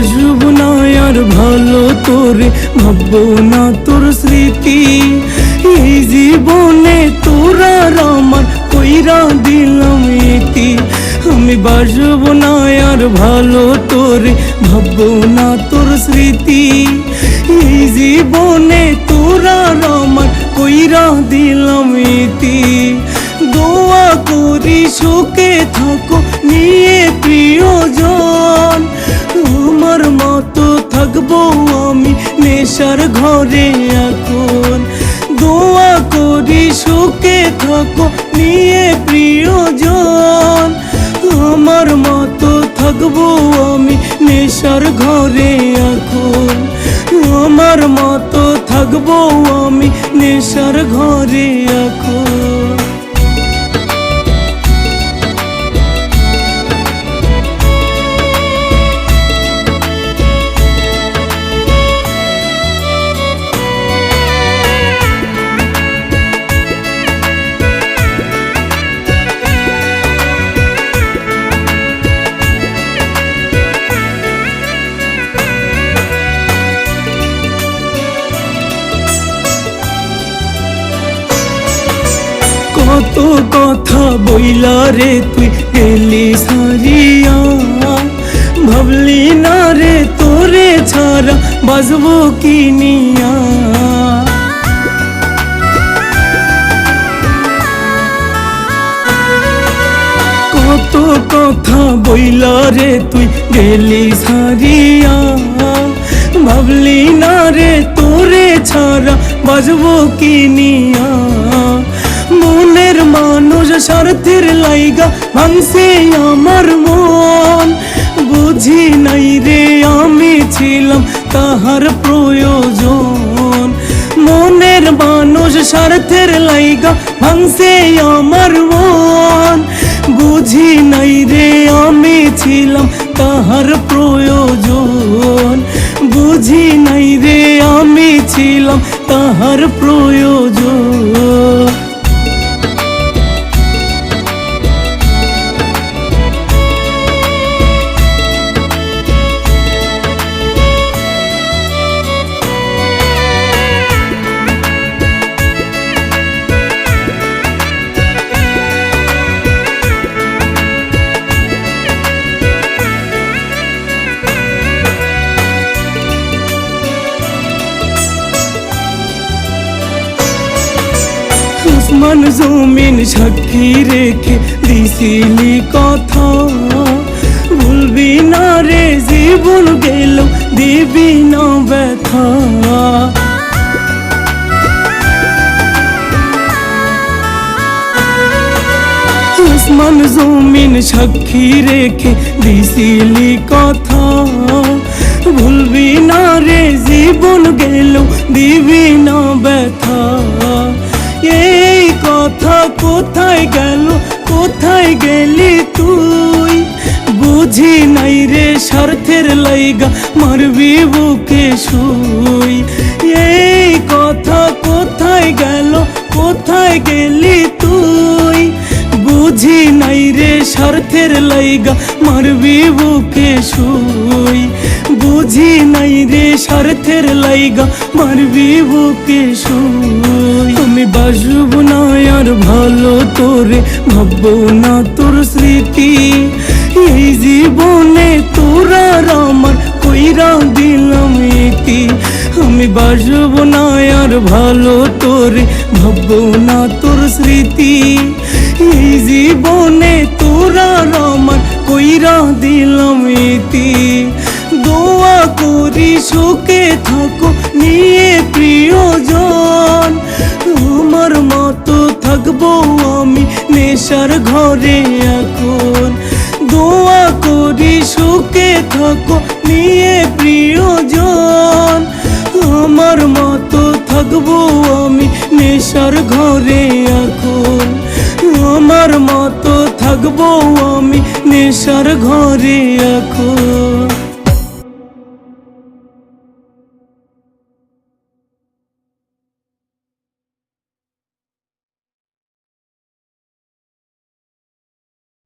বাসব না আর ভালো তোরে ভাববো না তোর স্মৃতি। এই জীবনে তোরা আমার কইরা দিলাম ইতি। আমি বাসব না আর ভালো তোরে ভাববো না তোর স্মৃতি। এই জীবনে তোরা আমার কইরা দিলাম ইতি। দোয়া করি সুখে থাকো থাকব আমি নেশার ঘরে এখন। দোয়া করি সুখে থাকো নিয়ে প্রিয়জন। আমার মতো থাকব আমি নেশার ঘরে এখন। আমার মতো থাকব আমি নেশার ঘরে কত কথা বইলা রে তুই গেলি সারিয়া। ভাবলি না রে তোরে ছাড়া বাজবো কি নিয়া। কত কথা বইলা রে তুই গেলি সারিয়া। ভাবলি না রে তোরে ছাড়া বাজবো কি নিয়া। মনের মানুষ স্বার্থের লাইগা, ভাঙছে আমার মন। বুঝি নাই রে, আমি ছিলাম তাহার প্রয়োজন। মনের মানুষ স্বার্থের লাইগা, ভাঙছে আমার মন। বুঝি নাই রে, আমি ছিলাম তাহার প্রয়োজন। বুঝি নাই রে, আমি ছিলাম তাহার প্রয়োজন। জমিন সাক্ষী রেখে দিছিলি কথা। ভুলবি না রে, জীবন গেল, দিবি না ব্যথা। আসমান জমিন সাক্ষী রেখে দিছিলি কথা। ভুলবি না রে, জীবন গেল, দিবি না কোথায় গেল? কোথায় গেলি তুই? বুঝি নাই রে স্বার্থের লাইগা, মারবি বুকে শুই। এই কথা কোথায় গেল? কোথায় গেলি তুই? বুঝি নাই রে স্বার্থের লাইগা, মারবি বুকে শুই। রে স্বার্থের লাইগা, মারবি বুকে শুই আমি বাসব না আর ভালো তোরে, ভাববো না তোর স্মৃতি। এই জীবনে তোরা আমার কইরা দিলাম ইতি আমি বাসব না আর ভালো তোরে, ভাববো না তোর স্মৃতি। এই জীবনে তোরা আমার কইরা দিলাম ইতি করি সুখে থাকো নিয়ে প্রিয়জন। আমার মতো থাকব আমি নেশার ঘরে এখন। দোয়া করি সুখে থাকো নিয়ে প্রিয়জন। আমার মতো থাকব আমি নেশার ঘরে এখন। আমার মতো থাকব আমি নেশার ঘরে এখন।